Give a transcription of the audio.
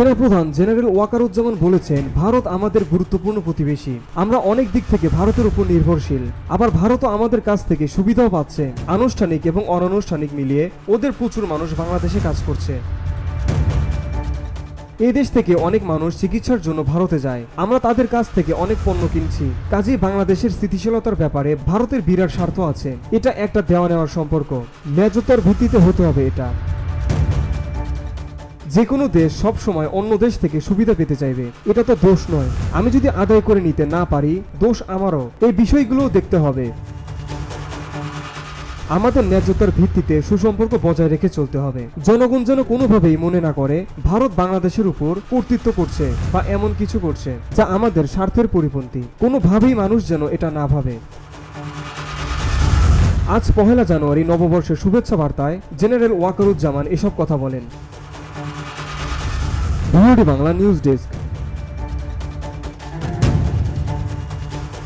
সেনাপ্রধান জেনারেল ওয়াকারুজ্জামান বলেছেন, ভারত আমাদের গুরুত্বপূর্ণ প্রতিবেশী। আমরা অনেক দিক থেকে ভারতের উপর নির্ভরশীল। আবার ভারতও আমাদের কাছ থেকে সুবিধাও পাচ্ছে। আনুষ্ঠানিক এবং অনানুষ্ঠানিক মিলিয়ে ওদের প্রচুর মানুষ বাংলাদেশে কাজ করছে। এই দেশ থেকে অনেক মানুষ চিকিৎসার জন্য ভারতে যায়। আমরা তাদের কাছ থেকে অনেক পণ্য কিনছি। কাজেই বাংলাদেশের স্থিতিশীলতার ব্যাপারে ভারতের বিরাট স্বার্থ আছে। এটা একটা দেওয়া নেওয়ার সম্পর্ক। ন্যায্যতার ভিত্তিতে হতে হবে এটা। যে কোনো দেশ সব সময় অন্য দেশ থেকে সুবিধা পেতে চাইবে। এটা তো দোষ নয়। আমি যদি আদায় করে নিতে না পারি, দোষ আমারও। এই বিষয়গুলোও দেখতে হবে। আমাদের ন্যায্যতার ভিত্তিতে সুসম্পর্ক বজায় রেখে চলতে হবে। জনগণ যেন কোনোভাবেই মনে না করে, ভারত বাংলাদেশের উপর কর্তৃত্ব করছে বা এমন কিছু করছে, যা আমাদের স্বার্থের পরিপন্থী। কোনোভাবেই মানুষ যেন এটা না ভাবে। আজ পহেলা জানুয়ারি নববর্ষের শুভেচ্ছা বার্তায় জেনারেল ওয়াকারুজ্জামান এসব কথা বলেন। Bangla news desk